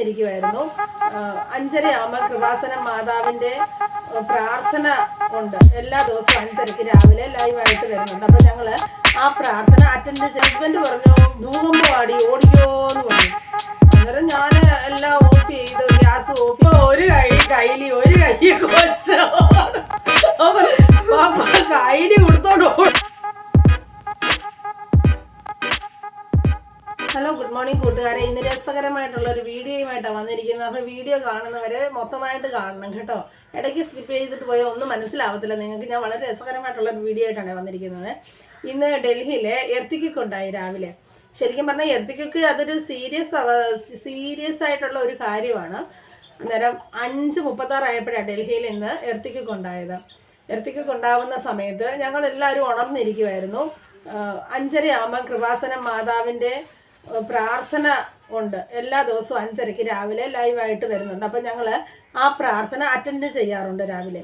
ഇരിക്കുമായിരുന്നു അഞ്ചരയാകുമ്പോൾ കൃപാസന മാതാവിന്റെ പ്രാർത്ഥന ഉണ്ട്. എല്ലാ ദിവസവും അഞ്ചരയ്ക്ക് രാവിലെ ലൈവായിട്ട് വരുന്നുണ്ട്. അപ്പൊ ഞങ്ങൾ ആ പ്രാർത്ഥന അറ്റൻഡ് ഹസ്ബൻഡ് പറഞ്ഞു ഭൂകമ്പമാടി ഓടിക്കോ എന്ന് പറഞ്ഞു. അന്നേരം ഞാൻ എല്ലാം ഓഫ് ചെയ്ത് ഗ്യാസ് ഓഫ് ഒരു കൈ കൈലി ഒരു കൈ കൊച്ചോ. കൈലി കൊടുത്തോണ്ട് ഹലോ ഗുഡ് മോർണിംഗ് കൂട്ടുകാരെ. ഇന്ന് രസകരമായിട്ടുള്ള ഒരു വീഡിയോയുമായിട്ടാണ് വന്നിരിക്കുന്നത്. അപ്പോൾ വീഡിയോ കാണുന്നവരെ മൊത്തമായിട്ട് കാണണം കേട്ടോ. ഇടയ്ക്ക് സ്കിപ്പ് ചെയ്തിട്ട് പോയാൽ ഒന്നും മനസ്സിലാവത്തില്ല. നിങ്ങൾക്ക് ഞാൻ വളരെ രസകരമായിട്ടുള്ള ഒരു വീഡിയോ ആയിട്ടാണ് വന്നിരിക്കുന്നത്. ഇന്ന് ഡൽഹിയിലെ എർത്തിക്കൊണ്ടായി രാവിലെ. ശരിക്കും പറഞ്ഞാൽ എർത്തിക്കൊക്കെ അതൊരു സീരിയസ് സീരിയസ് ആയിട്ടുള്ള ഒരു കാര്യമാണ്. അന്നേരം അഞ്ച് മുപ്പത്താറായപ്പോഴാണ് ഡൽഹിയിൽ ഇന്ന് എർത്തിക്കുണ്ടായത് എർത്തിക്കുണ്ടാവുന്ന സമയത്ത് ഞങ്ങൾ എല്ലാവരും ഉണർന്നിരിക്കുമായിരുന്നു അഞ്ചരയാകുമ്പോൾ കൃപാസനം മാതാവിന്റെ പ്രാർത്ഥന ഉണ്ട്. എല്ലാ ദിവസവും അഞ്ചരയ്ക്ക് രാവിലെ ലൈവായിട്ട് വരുന്നുണ്ട്. അപ്പം ഞങ്ങൾ ആ പ്രാർത്ഥന അറ്റൻഡ് ചെയ്യാറുണ്ട് രാവിലെ.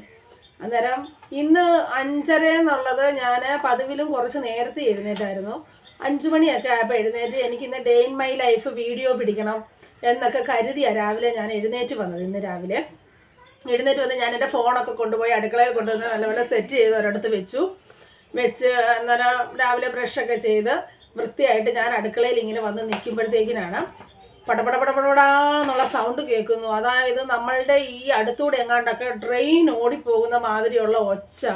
അന്നേരം ഇന്ന് അഞ്ചര എന്നുള്ളത് ഞാൻ പതിവിലും കുറച്ച് നേരത്തെ എഴുന്നേറ്റായിരുന്നു. അഞ്ചു മണിയൊക്കെ ആയപ്പോൾ എഴുന്നേറ്റ് എനിക്ക് ഇന്ന് day in my life video പിടിക്കണം എന്നൊക്കെ കരുതിയാണ് രാവിലെ ഞാൻ എഴുന്നേറ്റ് വന്നത് ഇന്ന് രാവിലെ. എഴുന്നേറ്റ് വന്ന് ഞാൻ എന്റെ ഫോണൊക്കെ കൊണ്ടുപോയി അടുക്കളയിൽ കൊണ്ടുവന്ന് നല്ലപോലെ സെറ്റ് ചെയ്ത് ഒരിടത്ത് വെച്ചു. വെച്ച് അന്നേരം രാവിലെ ബ്രഷൊക്കെ ചെയ്ത് വൃത്തിയായിട്ട് ഞാൻ അടുക്കളയിൽ ഇങ്ങനെ വന്ന് നിൽക്കുമ്പോഴത്തേക്കിനാണ് പടപട പടപടാന്നുള്ള സൗണ്ട് കേൾക്കുന്നു. അതായത് നമ്മളുടെ ഈ അടുത്തൂടെ എങ്ങാണ്ടൊക്കെ ട്രെയിൻ ഓടിപ്പോകുന്ന മാതിരിയുള്ള ഒച്ച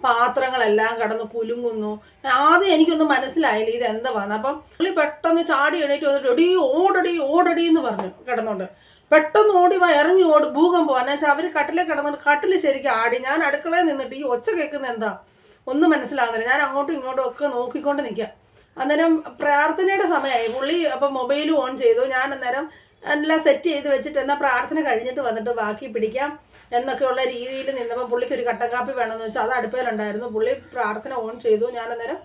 പാത്രങ്ങളെല്ലാം കടന്ന് കുലുങ്ങുന്നു. ആദ്യം എനിക്കൊന്നും മനസ്സിലായില്ല ഇത് എന്തുവാന്ന് അപ്പം പുള്ളി പെട്ടെന്ന് ചാടി എണീറ്റ് വന്നിട്ട് ഒടി ഓടടി ഓടടി എന്ന് പറഞ്ഞു കിടന്നോണ്ട്. പെട്ടെന്ന് ഓടി വാ ഇറങ്ങി ഓടി ഭൂകമ്പം എന്നാ വെച്ചാൽ അവർ കട്ടിലെ കിടന്നിട്ട് കട്ടിൽ ശരിക്കും ആടി. ഞാൻ അടുക്കളയിൽ നിന്നിട്ട് ഈ ഒച്ച കേൾക്കുന്ന എന്താ ഒന്നും മനസ്സിലാകുന്നില്ല ഞാൻ അങ്ങോട്ടും ഇങ്ങോട്ടും ഒക്കെ നോക്കിക്കൊണ്ട് നിൽക്കാം. അന്നേരം പ്രാർത്ഥനയുടെ സമയമായി. പുള്ളി അപ്പം മൊബൈൽ ഓൺ ചെയ്തു. ഞാൻ അന്നേരം എല്ലാം സെറ്റ് ചെയ്ത് വെച്ചിട്ട് എന്നാൽ പ്രാർത്ഥന കഴിഞ്ഞിട്ട് വന്നിട്ട് ബാക്കി പിടിക്കാം എന്നൊക്കെയുള്ള രീതിയിൽ നിന്നപ്പോൾ പുള്ളിക്ക് ഒരു കട്ടൻ കാപ്പി വേണമെന്ന് വെച്ചാൽ അത് അടുപ്പയിലുണ്ടായിരുന്നു പുള്ളി പ്രാർത്ഥന ഓൺ ചെയ്തു. ഞാൻ അന്നേരം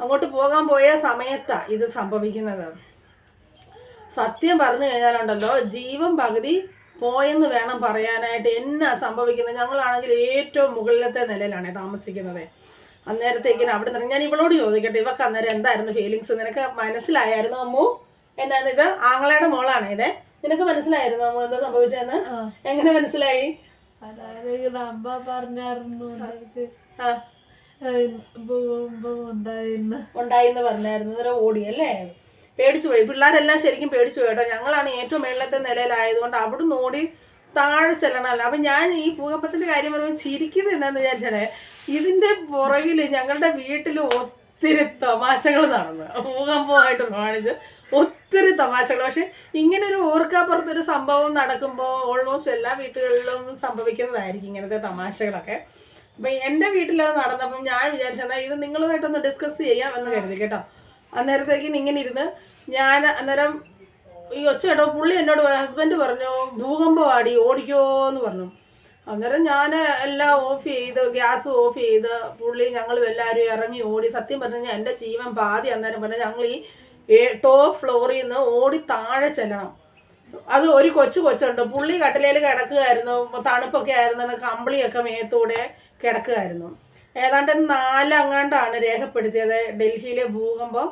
അങ്ങോട്ട് പോകാൻ പോയ സമയത്താണ് ഇത് സംഭവിക്കുന്നത്. സത്യം പറഞ്ഞു കഴിഞ്ഞാലുണ്ടല്ലോ ജീവൻ പകുതി പോയെന്ന് വേണം പറയാനായിട്ട് എന്നാ സംഭവിക്കുന്നത്? ഞങ്ങളാണെങ്കിൽ ഏറ്റവും മുകളിലത്തെ നിലയിലാണ് താമസിക്കുന്നത്. അന്നേരത്തേക്കിന് അവിടെ നിന്ന് ഞാൻ ഇവളോട് ചോദിക്കട്ടെ ഇവക്ക് അന്നേരം എന്തായിരുന്നു ഫീലിങ്സ് നിനക്ക് മനസ്സിലായിരുന്നു അമ്മു? എന്താണ് ഇത്? ആങ്ങളയുടെ മോളാണ് ഇതേ? നിനക്ക് മനസ്സിലായിരുന്നു അമ്മു എന്താ സംഭവിച്ചതെന്ന്? എങ്ങനെ മനസ്സിലായി? അതായത് അമ്മ പറഞ്ഞായിരുന്നു ഉണ്ടായിന്ന്. പറഞ്ഞായിരുന്നു. നേരെ ഓടി അല്ലേ? പേടിച്ചു പോയി. പിള്ളേരെല്ലാം ശരിക്കും പേടിച്ചു പോയി കേട്ടോ. ഞങ്ങളാണ് ഏറ്റവും മേളിലത്തെ നിലയിലായതുകൊണ്ട് അവിടുന്ന് ഓടി താഴെ ചെല്ലണമല്ലോ. അപ്പം ഞാൻ ഈ ഭൂകമ്പത്തിന്റെ കാര്യം പറയുമ്പോൾ ചിരിക്കുന്നത് എന്താണെന്ന് വിചാരിച്ചാലേ ഇതിന്റെ പുറകിൽ ഞങ്ങളുടെ വീട്ടിൽ ഒത്തിരി തമാശകൾ നടന്നു ഭൂകമ്പമായിട്ട് കാണിച്ച് ഒത്തിരി തമാശകൾ പക്ഷെ ഇങ്ങനെ ഒരു ഓർക്കാപ്പുറത്തൊരു സംഭവം നടക്കുമ്പോൾ ഓൾമോസ്റ്റ് എല്ലാ വീട്ടുകളിലും സംഭവിക്കുന്നതായിരിക്കും ഇങ്ങനത്തെ തമാശകളൊക്കെ. അപ്പം എന്റെ വീട്ടിലത് നടന്നപ്പം ഞാൻ വിചാരിച്ചെന്നാൽ ഇത് നിങ്ങളുമായിട്ടൊന്ന് ഡിസ്കസ് ചെയ്യാം എന്ന് കരുതി കേട്ടോ. അന്നേരത്തേക്കിന് ഇങ്ങനെ ഇരുന്ന് ഞാൻ അന്നേരം ഈ ഒച്ച കേട്ടോ പുള്ളി എന്നോട് ഹസ്ബൻഡ് പറഞ്ഞു ഭൂകമ്പമാടി ഓടിക്കോ എന്ന് പറഞ്ഞു. അന്നേരം ഞാൻ എല്ലാം ഓഫ് ചെയ്ത് ഗ്യാസ് ഓഫ് ചെയ്ത് പുള്ളി ഞങ്ങളും എല്ലാവരും ഇറങ്ങി ഓടി. സത്യം പറഞ്ഞു എന്റെ ജീവൻ പാതി അന്നേരം പറഞ്ഞു ഞങ്ങൾ ഈ ടോപ്പ് ഫ്ലോറിൽ നിന്ന് ഓടി താഴെ ചെല്ലണം. അത് ഒരു കൊച്ചു കൊച്ചുണ്ട്. പുള്ളി കട്ടിലയിൽ കിടക്കുകയായിരുന്നു തണുപ്പൊക്കെ ആയിരുന്നു കമ്പിളിയൊക്കെ മേത്തൂടെ കിടക്കുകയായിരുന്നു ഏതാണ്ട് നാലങ്ങാണ്ടാണ് രേഖപ്പെടുത്തിയത് ഡൽഹിയിലെ ഭൂകമ്പം.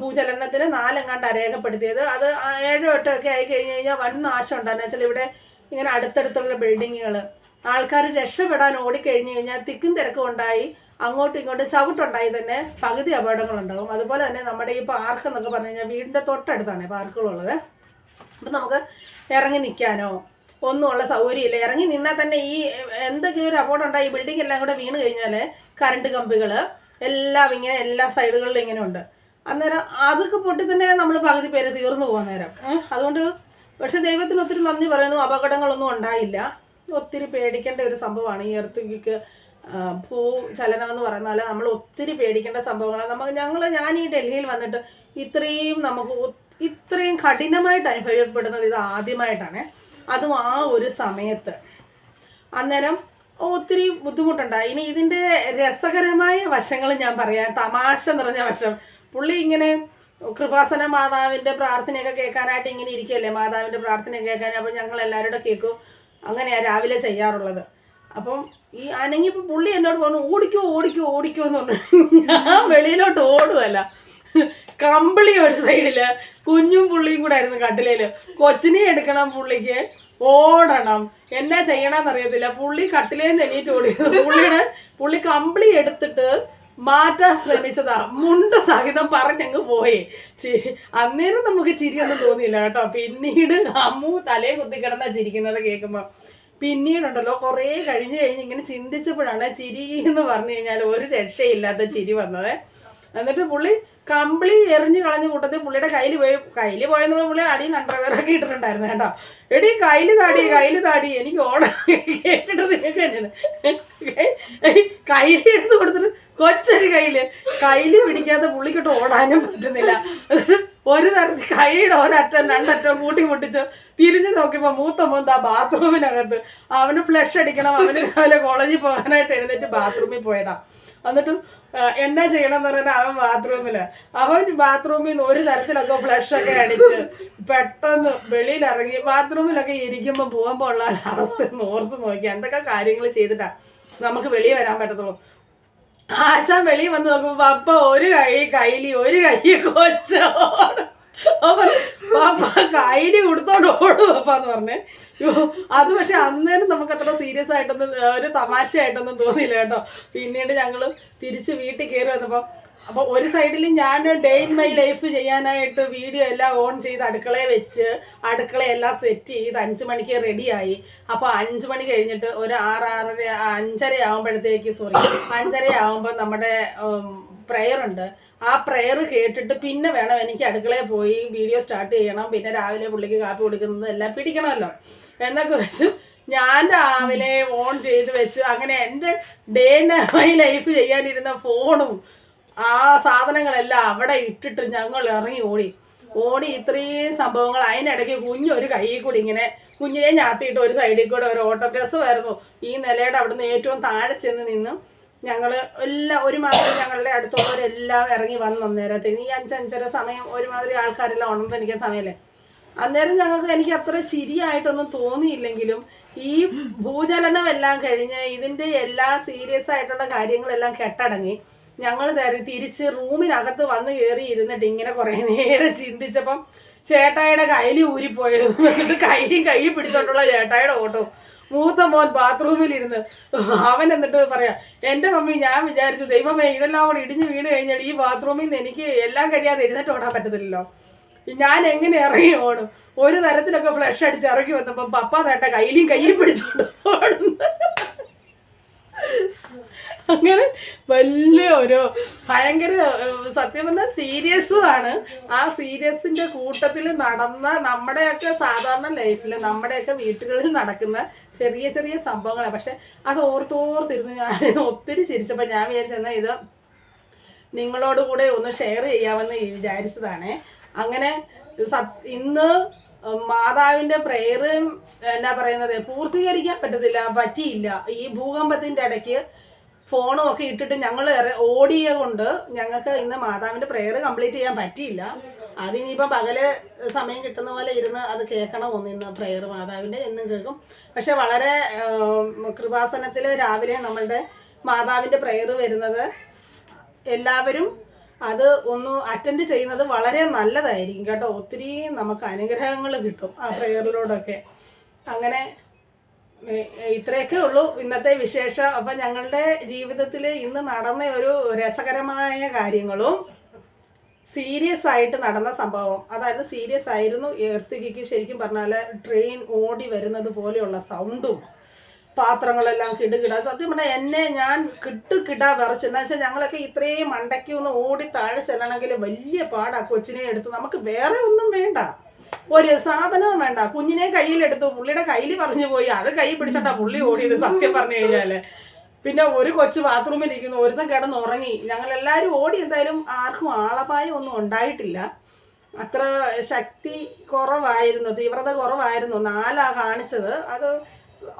ഭൂചലനത്തിന് നാലെങ്ങാണ്ട് രേഖപ്പെടുത്തിയത് അത് ഏഴോ എട്ടോ ഒക്കെ ആയി കഴിഞ്ഞ് കഴിഞ്ഞാൽ വൻ നാശം ഉണ്ടാകുന്ന വെച്ചാൽ ഇവിടെ ഇങ്ങനെ അടുത്തടുത്തുള്ള ബിൽഡിങ്ങുകൾ ആൾക്കാർ രക്ഷപ്പെടാൻ ഓടിക്കഴിഞ്ഞ് കഴിഞ്ഞാൽ തിക്കും തിരക്കും ഉണ്ടായി. അങ്ങോട്ടും ഇങ്ങോട്ടും ചവിട്ടുണ്ടായി തന്നെ പകുതി അപകടങ്ങളുണ്ടാകും. അതുപോലെ തന്നെ നമ്മുടെ ഈ പാർക്ക് എന്നൊക്കെ പറഞ്ഞു കഴിഞ്ഞാൽ വീടിന്റെ തൊട്ടടുത്താണ് പാർക്കുകളുള്ളത്. അപ്പം നമുക്ക് ഇറങ്ങി നിൽക്കാനോ ഒന്നുമുള്ള സൗകര്യമില്ല. ഇറങ്ങി നിന്നാൽ തന്നെ ഈ എന്തെങ്കിലും ഒരു അപകടം ഉണ്ടായി ഈ ബിൽഡിംഗ് എല്ലാം കൂടെ വീണ് കഴിഞ്ഞാൽ കറണ്ട് കമ്പികൾ എല്ലാം ഇങ്ങനെ എല്ലാ സൈഡുകളിലും ഇങ്ങനെ ഉണ്ട് അന്നേരം അതൊക്കെ പൊട്ടി തന്നെ നമ്മൾ പകുതി പേര് തീർന്നു പോകുന്ന നേരം അതുകൊണ്ട് പക്ഷെ ദൈവത്തിന് ഒത്തിരി നന്ദി പറയുന്നു അപകടങ്ങളൊന്നും ഉണ്ടായില്ല. ഒത്തിരി പേടിക്കേണ്ട ഒരു സംഭവമാണ്. ഈ എർത്തുക്ക് ഭൂചലനം എന്ന് പറഞ്ഞാൽ നമ്മൾ ഒത്തിരി പേടിക്കേണ്ട സംഭവങ്ങളാണ്. നമുക്ക് ഞങ്ങൾ ഞാൻ ഈ ഡൽഹിയിൽ വന്നിട്ട് ഇത്രയും നമുക്ക് ഇത്രയും കഠിനമായിട്ട് അനുഭവപ്പെടുന്നത് ഇത് ആദ്യമായിട്ടാണ്. അതും ആ ഒരു സമയത്ത്. അന്നേരം ഒത്തിരി ബുദ്ധിമുട്ടുണ്ടായി. ഇനി ഇതിന്റെ രസകരമായ വശങ്ങൾ ഞാൻ പറയാം. തമാശ നിറഞ്ഞ വശം. പുള്ളി ഇങ്ങനെ കൃപാസന മാതാവിന്റെ പ്രാർത്ഥനയൊക്കെ കേൾക്കാനായിട്ട് ഇങ്ങനെ ഇരിക്കുകയല്ലേ? മാതാവിന്റെ പ്രാർത്ഥന കേൾക്കാൻ അപ്പോൾ ഞങ്ങൾ എല്ലാവരുടെ കേൾക്കും. അങ്ങനെയാണ് രാവിലെ ചെയ്യാറുള്ളത്. അപ്പം ഈ അനങ്ങിപ്പോൾ പുള്ളി എന്നോട് പറഞ്ഞു ഓടിക്കോ ഓടിക്കോ ഓടിക്കോ എന്ന് പറഞ്ഞു. ഞാൻ വെളിയിലോട്ട് ഓടുവല്ല. കമ്പിളി ഒരു സൈഡിൽ കുഞ്ഞും പുള്ളിയും കൂടെ ആയിരുന്നു കട്ടിലേൽ. കൊച്ചിനെ എടുക്കണം പുള്ളിക്ക്. ഓടണം. എന്നാ ചെയ്യണമെന്ന് അറിയത്തില്ല. പുള്ളി കട്ടിലേന്ന് എണീറ്റ് ഓടി. പുള്ളിയുടെ പുള്ളി കമ്പിളി എടുത്തിട്ട് മാറ്റാൻ ശ്രമിച്ചതാ. മുണ്ട സഹിതം പറഞ്ഞങ്ങ് പോയി. ചിരി അന്നേരം നമുക്ക് ചിരിയൊന്നും തോന്നിയില്ല കേട്ടോ. പിന്നീട് അമ്മു തലേ കുത്തി കിടന്നാ ചിരിക്കുന്നത് കേൾക്കുമ്പോൾ പിന്നീടുണ്ടല്ലോ കുറേ കഴിഞ്ഞ് കഴിഞ്ഞ് ഇങ്ങനെ ചിന്തിച്ചപ്പോഴാണ് ചിരി എന്ന് പറഞ്ഞു കഴിഞ്ഞാൽ ഒരു രക്ഷയില്ലാത്ത ചിരി വന്നത്. എന്നിട്ട് പുള്ളി കമ്പിളി എറിഞ്ഞു കളഞ്ഞ കൂട്ടത്തിൽ പുള്ളിയുടെ കയ്യിൽ പോയി കയ്യിൽ പോയെന്ന് പുള്ളി അടിയിൽ അണ്ടർവെയറൊക്കെ ഇട്ടിട്ടുണ്ടായിരുന്നു കേട്ടോ. എടി കയ്യിൽ താടി കയ്യിൽ താടി. എനിക്ക് ഓട കേട്ടിട്ട് തന്നെയാണ്. കയ്യിൽ എടുത്ത് കൊടുത്തിട്ട് കൊച്ചൊരു കയ്യിൽ കയ്യിൽ പിടിക്കാതെ പുള്ളിക്കിട്ട് ഓടാനും പറ്റുന്നില്ല. ഒരു തരത്തിൽ കൈയുടെ ഒരറ്റം രണ്ടറ്റം കൂട്ടി മുട്ടിച്ച് തിരിഞ്ഞു നോക്കിയപ്പോൾ മൂത്ത മൂന്താ ബാത്റൂമിനകത്ത്. അവന് ഫ്ലഷ് അടിക്കണം അവന് രാവിലെ കോളേജിൽ പോകാനായിട്ട് എഴുന്നേറ്റ് ബാത്റൂമിൽ പോയതാ. എന്നിട്ടും എന്നാ ചെയ്യണം എന്ന് പറഞ്ഞാൽ അവൻ ബാത്റൂമിൽ. അവൻ ബാത്റൂമിൽ നിന്ന് ഒരു തരത്തിലൊക്കെ ഫ്ലഷ് ഒക്കെ അടിച്ച് പെട്ടെന്ന് വെളിയിൽ ഇറങ്ങി ബാത്റൂമിലൊക്കെ ഇരിക്കുമ്പോൾ പോകുമ്പോൾ ഉള്ള അവസ്ഥ ഓർത്ത് നോക്കി. എന്തൊക്കെ കാര്യങ്ങൾ ചെയ്തിട്ടാ നമുക്ക് വെളിയിൽ വരാൻ പറ്റത്തുള്ളൂ. ആശാൻ വെളിയിൽ വന്ന് നോക്കുമ്പോൾ അപ്പൊ ഒരു കൈ കൈലി ഒരു കൈ കൊച്ചോട് അപ്പൊ പപ്പ കൈലി കൊടുത്തോണ്ട് ഓടും പപ്പ എന്ന് പറഞ്ഞേ അത് പക്ഷെ അന്നേരം നമുക്ക് അത്ര സീരിയസ് ആയിട്ടൊന്നും ഒരു തമാശയായിട്ടൊന്നും തോന്നിയില്ല കേട്ടോ. പിന്നീട് ഞങ്ങൾ തിരിച്ച് വീട്ടിൽ കയറി വന്നപ്പോ അപ്പൊ ഒരു സൈഡിൽ ഞാൻ ഡേ ഇൻ മൈ ലൈഫ് ചെയ്യാനായിട്ട് വീഡിയോ എല്ലാം ഓൺ ചെയ്ത് അടുക്കളയെ വെച്ച് അടുക്കളയെല്ലാം സെറ്റ് ചെയ്ത് അഞ്ചു മണിക്ക് റെഡിയായി അപ്പൊ അഞ്ചു മണി കഴിഞ്ഞിട്ട് ഒരു ആറ് ആറര അഞ്ചര ആകുമ്പോഴത്തേക്ക് സോറി അഞ്ചര ആകുമ്പോൾ നമ്മുടെ പ്രയർ ഉണ്ട്. ആ പ്രെയർ കേട്ടിട്ട് പിന്നെ വേണം എനിക്ക് അടുക്കളയിൽ പോയി വീഡിയോ സ്റ്റാർട്ട് ചെയ്യണം. പിന്നെ രാവിലെ പുള്ളിക്ക് കാപ്പി കൊടുക്കുന്നത് എല്ലാം പിടിക്കണമല്ലോ. എന്നൊക്കെ വെച്ച് ഞാൻ രാവിലെ ഓൺ ചെയ്ത് വെച്ച് അങ്ങനെ എന്റെ ഡേ മൈ ലൈഫ് ചെയ്യാനിരുന്ന ഫോണും ആ സാധനങ്ങളെല്ലാം അവിടെ ഇട്ടിട്ട് ഞങ്ങൾ ഇറങ്ങി ഓടി. ഓടി ഇത്രയും സംഭവങ്ങൾ. അതിനിടയ്ക്ക് കുഞ്ഞൊരു കൈയിൽ കൂടി ഇങ്ങനെ കുഞ്ഞിനെ ഞാത്തിയിട്ട് ഒരു സൈഡിൽ കൂടെ ഒരു ഓട്ടം രസമായിരുന്നു ഈ നിലയുടെ അവിടുന്ന് ഏറ്റവും താഴെ ചെന്ന് നിന്ന് ഞങ്ങൾ എല്ലാ ഒരുമാതിരി ഞങ്ങളുടെ അടുത്തുള്ളവരെല്ലാം ഇറങ്ങി വന്ന് അന്നേരത്തിന് ഈ അഞ്ചഞ്ചര സമയം ഒരുമാതിരി ആൾക്കാരെല്ലാം ഉണർന്നിരിക്കുന്ന സമയമല്ലേ അന്നേരം ഞങ്ങൾക്ക് എനിക്ക് അത്ര ചിരിയായിട്ടൊന്നും തോന്നിയില്ലെങ്കിലും ഈ ഭൂചലനം എല്ലാം കഴിഞ്ഞ് ഇതിന്റെ എല്ലാ സീരിയസ് ആയിട്ടുള്ള കാര്യങ്ങളെല്ലാം കെട്ടടങ്ങി ഞങ്ങൾ തിരിച്ച് റൂമിനകത്ത് വന്ന് കയറി ഇരുന്നിട്ട് ഇങ്ങനെ കുറേ നേരം ചിന്തിച്ചപ്പം ചേട്ടായിയുടെ കയ്യിൽ ഊരിപ്പോയത് കയ്യും കൈ പിടിച്ചോണ്ടുള്ള ചേട്ടായിയുടെ ഓട്ടോ. മൂത്ത മോൻ ബാത്റൂമിൽ ഇരുന്ന് അവൻ എന്നിട്ട് പറയാ എന്റെ മമ്മി ഞാൻ വിചാരിച്ചു ദൈവമേ ഇതെല്ലാം കൂടെ ഇടിഞ്ഞ് വീണ് കഴിഞ്ഞാൽ ഈ ബാത്റൂമിൽ നിന്ന് എനിക്ക് എല്ലാം കഴിയാതെ എഴുന്നേറ്റ് ഓടാൻ പറ്റത്തില്ലല്ലോ. ഞാൻ എങ്ങനെ ഇറങ്ങി ഓടും? ഒരു തരത്തിലൊക്കെ ഫ്ലഷ് അടിച്ച് ഇറങ്ങി വന്നപ്പോൾ പപ്പ തേട്ട കയ്യിലും കയ്യിൽ പിടിച്ചോണ്ട് ഓടുന്നു അങ്ങനെ വലിയ ഒരു ഭയങ്കര സത്യം പറഞ്ഞാൽ സീരിയസും ആണ് ആ സീരിയസിന്റെ കൂട്ടത്തിൽ നടന്ന നമ്മുടെയൊക്കെ സാധാരണ ലൈഫിൽ നമ്മുടെയൊക്കെ വീട്ടുകളിൽ നടക്കുന്ന ചെറിയ ചെറിയ സംഭവങ്ങളാണ് പക്ഷെ അത് ഓർത്തോർത്തിരുന്ന് ഞാൻ ഒത്തിരി ചിരിച്ചപ്പോൾ ഞാൻ വിചാരിച്ചെന്നാൽ ഇത് നിങ്ങളോട് കൂടെ ഒന്ന് ഷെയർ ചെയ്യാമെന്ന് വിചാരിച്ചതാണ്. അങ്ങനെ ഇന്ന് മാതാവിന്റെ പ്രേയറും എന്നാ പറയുന്നത് പൂർത്തീകരിക്കാൻ പറ്റത്തില്ല പറ്റിയില്ല. ഈ ഭൂകമ്പത്തിന്റെ ഇടയ്ക്ക് ഫോണും ഒക്കെ ഇട്ടിട്ട് ഞങ്ങൾ ഓടിയ കൊണ്ട് ഞങ്ങൾക്ക് ഇന്ന് മാതാവിന്റെ പ്രേയർ കംപ്ലീറ്റ് ചെയ്യാൻ പറ്റിയില്ല. അതിനിപ്പം പകൽ സമയം കിട്ടുന്ന പോലെ ഇരുന്ന് അത് കേൾക്കണം ഒന്ന് ഇന്ന് പ്രെയർ മാതാവിന്റെ എന്നും കേൾക്കും. പക്ഷെ വളരെ കൃപാസനത്തിൽ രാവിലെ നമ്മളുടെ മാതാവിന്റെ പ്രേയർ വരുന്നത് എല്ലാവരും അത് ഒന്ന് അറ്റൻഡ് ചെയ്യുന്നത് വളരെ നല്ലതായിരിക്കും കേട്ടോ. ഒത്തിരി നമുക്ക് അനുഗ്രഹങ്ങൾ കിട്ടും ആ പ്രേയറിലൂടെയൊക്കെ അങ്ങനെ ഇത്രയൊക്കെ ഉള്ളൂ ഇന്നത്തെ വിശേഷം. അപ്പം ഞങ്ങളുടെ ജീവിതത്തിൽ ഇന്ന് നടന്ന ഒരു രസകരമായ കാര്യങ്ങളും സീരിയസ് ആയിട്ട് നടന്ന സംഭവം അതായത് സീരിയസ് ആയിരുന്നു എർത്തിക്ക് ശരിക്കും പറഞ്ഞാൽ ട്രെയിൻ ഓടി വരുന്നത് പോലെയുള്ള സൗണ്ടും പാത്രങ്ങളെല്ലാം കിടുകിട. സത്യം പറഞ്ഞാൽ എന്നെ ഞാൻ കിട്ടു കിടാ വിറച്ചു. എന്താ വെച്ചാൽ ഞങ്ങളൊക്കെ ഇത്രയും മണ്ടയ്ക്ക് ഒന്ന് ഓടി താഴെ ചെല്ലണമെങ്കിൽ വലിയ പാടാ കൊച്ചിനെ എടുത്ത്. നമുക്ക് വേറെ ഒന്നും വേണ്ട. ഒരു സാധനവും വേണ്ട. കുഞ്ഞിനെ കയ്യിലെടുത്തു പുള്ളിയുടെ കയ്യിൽ പറഞ്ഞു പോയി. അത് കൈ പിടിച്ചിട്ടാ പുള്ളി ഓടിയത് സത്യം പറഞ്ഞു കഴിഞ്ഞാൽ. പിന്നെ ഒരു കൊച്ചു ബാത്റൂമിൽ ഇരിക്കുന്നു. ഒരുത്തം കിടന്ന് ഉറങ്ങി. ഞങ്ങൾ എല്ലാവരും ഓടി എന്തായാലും ആർക്കും ആളപായം ഒന്നും ഉണ്ടായിട്ടില്ല. അത്ര ശക്തി കുറവായിരുന്നു. തീവ്രത കുറവായിരുന്നു. നാലാ കാണിച്ചത്. അത്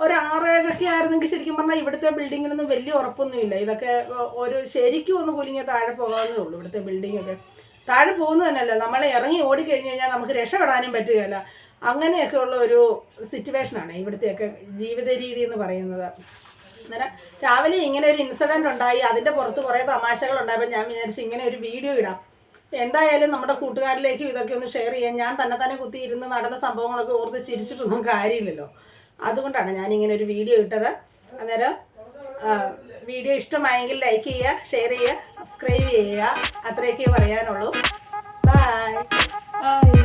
ഒരു ആറേഴൊക്കെ ആയിരുന്നെങ്കിൽ ശരിക്കും പറഞ്ഞാൽ ഇവിടുത്തെ ബിൽഡിങ്ങിനൊന്നും വലിയ ഉറപ്പൊന്നുമില്ല. ഇതൊക്കെ ഒരു ശരിക്കും ഒന്ന് കുലുങ്ങിയ താഴെ പോകാവുന്നേ ഉള്ളൂ ഇവിടുത്തെ ബിൽഡിംഗ് ഒക്കെ. താഴെ പോകുന്നത് തന്നെയല്ല നമ്മൾ ഇറങ്ങി ഓടിക്കഴിഞ്ഞ് കഴിഞ്ഞാൽ നമുക്ക് രക്ഷപ്പെടാനും പറ്റുകയില്ല. അങ്ങനെയൊക്കെ ഉള്ള ഒരു സിറ്റുവേഷനാണ് ഇവിടുത്തെയൊക്കെ ജീവിത രീതി എന്ന് പറയുന്നത്. അന്നേരം രാവിലെ ഇങ്ങനെ ഒരു ഇൻസിഡന്റ് ഉണ്ടായി അതിന്റെ പുറത്ത് കുറേ തമാശകൾ ഉണ്ടായപ്പോൾ ഞാൻ വിചാരിച്ചു ഇങ്ങനെ ഒരു വീഡിയോ ഇടാം. എന്തായാലും നമ്മുടെ കൂട്ടുകാരിലേക്കും ഇതൊക്കെ ഒന്ന് ഷെയർ ചെയ്യാം. ഞാൻ തന്നെ തന്നെ കുത്തി ഇരുന്ന് നടന്ന സംഭവങ്ങളൊക്കെ ഓർത്ത് ചിരിച്ചിട്ടൊന്നും കാര്യമില്ലല്ലോ. അതുകൊണ്ടാണ് ഞാനിങ്ങനെ ഒരു വീഡിയോ ഇട്ടത്. അന്നേരം വീഡിയോ ഇഷ്ടമായെങ്കിൽ ലൈക്ക് ചെയ്യുക ഷെയർ ചെയ്യുക സബ്സ്ക്രൈബ് ചെയ്യുക. അത്രയൊക്കെ പറയാനുള്ളൂ. ബൈ ആയി